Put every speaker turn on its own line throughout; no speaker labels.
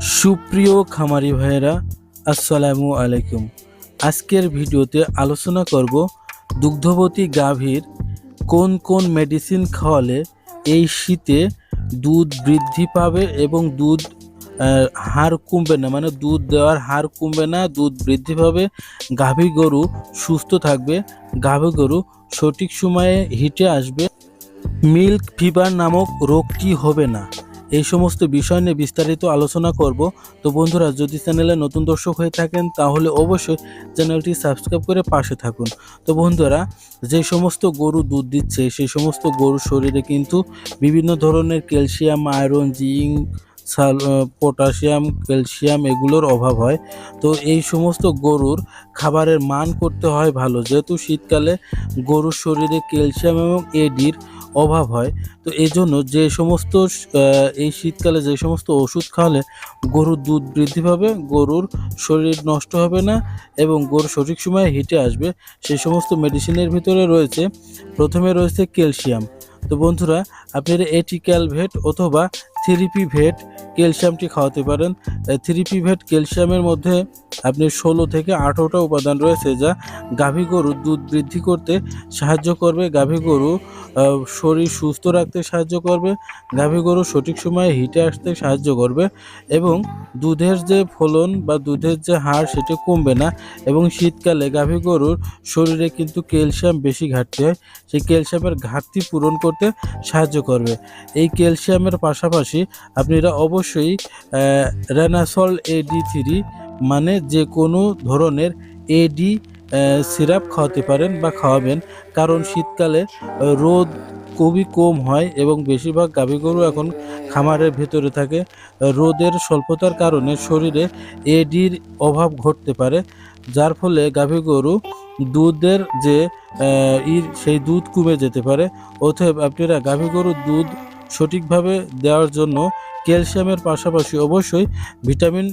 সুপ্রিয় খামারি ভাইয়েরা, আসসালামু আলাইকুম। আজকের ভিডিওতে আলোচনা করব দুগ্ধবতী গাভীর কোন কোন মেডিসিন খাওয়ালে এই শীতে দুধ বৃদ্ধি পাবে এবং দুধ হার কমবে না মানে দুধ দেওয়ার হার কমবে না, দুধ বৃদ্ধি পাবে, গাভী গরু সুস্থ থাকবে, গাভী গরু সঠিক সময়ে হিটে আসবে, মিল্ক ফিভার নামক রোগটি হবে না। এই সমস্ত বিষয় নিয়ে বিস্তারিত আলোচনা করব। তো বন্ধুরা, যদি চ্যানেলে নতুন দর্শক হয়ে থাকেন, তাহলে অবশ্যই চ্যানেলটি সাবস্ক্রাইব করে পাশে থাকুন। তো বন্ধুরা, যে সমস্ত গরু দুধ দিচ্ছে, সেই সমস্ত গরুর শরীরে কিন্তু বিভিন্ন ধরনের calcium, iron, zinc potassium, calcium এগুলোর অভাব হয়। তো এই সমস্ত গরুর খাবারের মান করতে হয় ভালো। যেহেতু শীতকালে গরুর শরীরে ক্যালসিয়াম এবং এডির অভাব হয়, তো এই জন্য যে সমস্ত এই শীতকালে যে সমস্ত ওষুধ খাওয়ালে গরুর দুধ বৃদ্ধি পাবে, গরুর শরীর নষ্ট হবে না এবং গরু সঠিক সময়ে হিটে আসবে সেই সমস্ত মেডিসিনের ভিতরে রয়েছে। প্রথমে রয়েছে ক্যালসিয়াম। তো বন্ধুরা, আপনারা এটি ক্যালভেট অথবা থ্রিপি ভেট ক্যালসিয়ামটি খাওয়াতে পারেন। থ্রিপি ভেট ক্যালসিয়ামের মধ্যে আপনি ষোলো থেকে আঠেরোটা উপাদান রয়েছে যা গাভী গরুর দুধ বৃদ্ধি করতে সাহায্য করবে। গাভী গরু শরীর সুস্থ রাখতে সাহায্য করবে। গাভী গরু সঠিক সময়ে হিটে আসতে সাহায্য করবে এবং দুধের যে ফলন বা দুধের যে হার সেটা কমবে না এবং শীতকালে গাভী গরুর শরীরে কিন্তু ক্যালসিয়াম বেশি ঘাটতি হয়। সেই ক্যালসিয়ামের ঘাটতি পূরণ করতে সাহায্য করবে। এই ক্যালসিয়ামের পাশাপাশি আপনারা অবশ্যই রেনাসল এডি থ্রি মানে যে কোনো ধরনের এডি সিরাপ খাওয়াতে পারেন বা খাওয়াবেন। কারণ শীতকালে রোদ খুবই কম হয় এবং বেশিরভাগ গাভী গরু এখন খামারের ভেতরে থাকে। রোদের স্বল্পতার কারণে শরীরে এডির অভাব ঘটতে পারে, যার ফলে গাভী গরু দুধের যে সেই দুধ কমে যেতে পারে। অতএব আপনারা গাভী গরুর দুধ সঠিকভাবে দেওয়ার জন্য ক্যালসিয়ামের পাশাপাশি অবশ্যই vitamin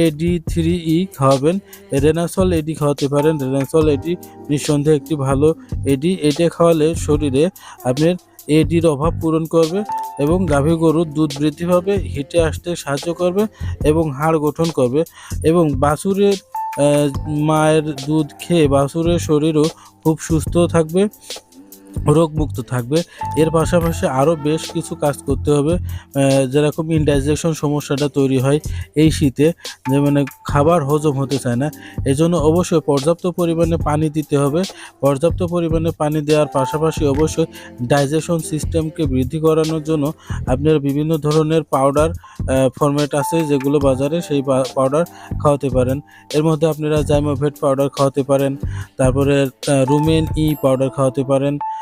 A D three E খাওয়াবেন। রেনাসল এডি খাওয়াতে পারেন। রেনাসল এডি নিঃসন্দেহে একটি ভালো এডি এটা খাওয়ালে শরীরে আপনার এডির অভাব পূরণ করবে এবং গাভী গরুর দুধ বৃদ্ধি পাবে, হিটে আসতে সাহায্য করবে এবং হাড় গঠন করবে এবং বাছুরের মায়ের দুধ খেয়ে বাছুরের শরীরও খুব সুস্থ থাকবে। রোগমুক্ত থাকবে। এর পাশাপাশি আরও বেশ কিছু কাজ করতে হবে। যেরকম ইনডাইজেশন সমস্যাটা তৈরি হয় এই শীতে, যে মানে খাবার হজম হতে চায় না। এজন্য অবশ্যই পর্যাপ্ত পরিমাণে পানি দিতে হবে। পর্যাপ্ত পরিমাণে পানি দেওয়ার পাশাপাশি অবশ্যই ডাইজেশন সিস্টেমকে বৃদ্ধি করানোর জন্য আপনার বিভিন্ন ধরনের পাউডার ফরম্যাট আছে যেগুলো বাজারে সেই পাউডার খাওয়াতে পারেন। এর মধ্যে আপনারা জাইমোভেট পাউডার খাওয়াতে পারেন। তারপরে রুমেন ই পাউডার খাওয়াতে পারেন।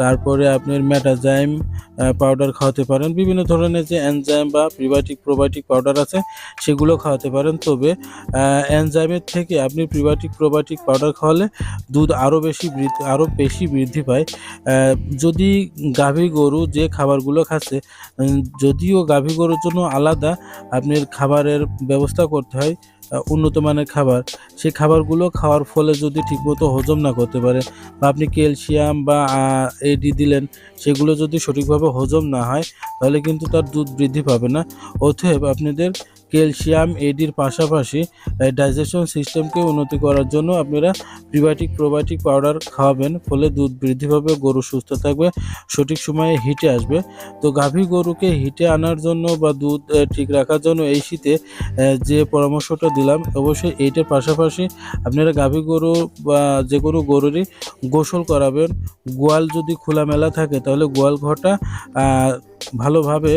তারপরে আপনার ম্যাটাজাইম পাউডার খাওয়াতে পারেন। বিভিন্ন ধরনের যে এনজাইম বা প্রিবায়োটিক প্রোবায়োটিক পাউডার আছে, সেগুলো খাওয়াতে পারেন। তবে এনজাইমের থেকে আপনি প্রিবায়োটিক প্রোবায়োটিক পাউডার খাওয়ালে দুধ আরও বেশি বৃদ্ধি আরও বেশি বৃদ্ধি পায়। যদি গাভী গরু যে খাবারগুলো খাচ্ছে যদিও গাভী গরুর জন্য আলাদা, আপনার খাবারের ব্যবস্থা করতে হয় উন্নত মানের খাবার। সেই খাবারগুলো খাওয়ার ফলে যদি ঠিকমতো হজম না করতে পারে, বা আপনি ক্যালসিয়াম বা এডি দিলেন, সেগুলো যদি সঠিকভাবে হজম না হয়, তাহলে কিন্তু তার দুধ বৃদ্ধি পাবে না। অতএব আপনাদের ক্যালসিয়াম এডির পাশাপাশি ডাইজেশন সিস্টেমকে উন্নতি করার জন্য আপনারা প্রিবায়োটিক প্রোবায়োটিক পাউডার খাওয়াবেন ফলে দুধ বৃদ্ধি পাবে, গরু সুস্থ থাকবে, সঠিক সময়ে হিটে আসবে। তো গাভী গরুকে হিটে আনার জন্য বা দুধ ঠিক রাখার জন্য এই শীতে যে পরামর্শটা দিলাম, অবশ্যই এইটার পাশাপাশি আপনারা গাভী গরু বা যে কোনো গরুরই গোসল করাবেন। গোয়াল যদি খোলামেলা থাকে, তাহলে গোয়াল ঘরটা ভালোভাবে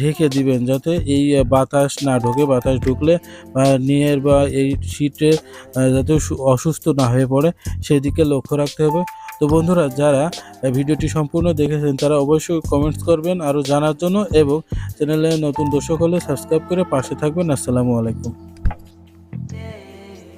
ঢেকে দিবেন যাতে এই বাতাস না ঢোকে। বাতাস ঢুকলে নিয়ের বা এই শীতে যাতে অসুস্থ না হয়ে পড়ে, সেদিকে লক্ষ্য রাখতে হবে। তো বন্ধুরা, যারা ভিডিওটি সম্পূর্ণ দেখেছেন, তারা অবশ্যই কমেন্টস করবেন আরও জানার জন্য এবং চ্যানেলে নতুন দর্শক হলে সাবস্ক্রাইব করে পাশে থাকবেন। আসসালামু আলাইকুম।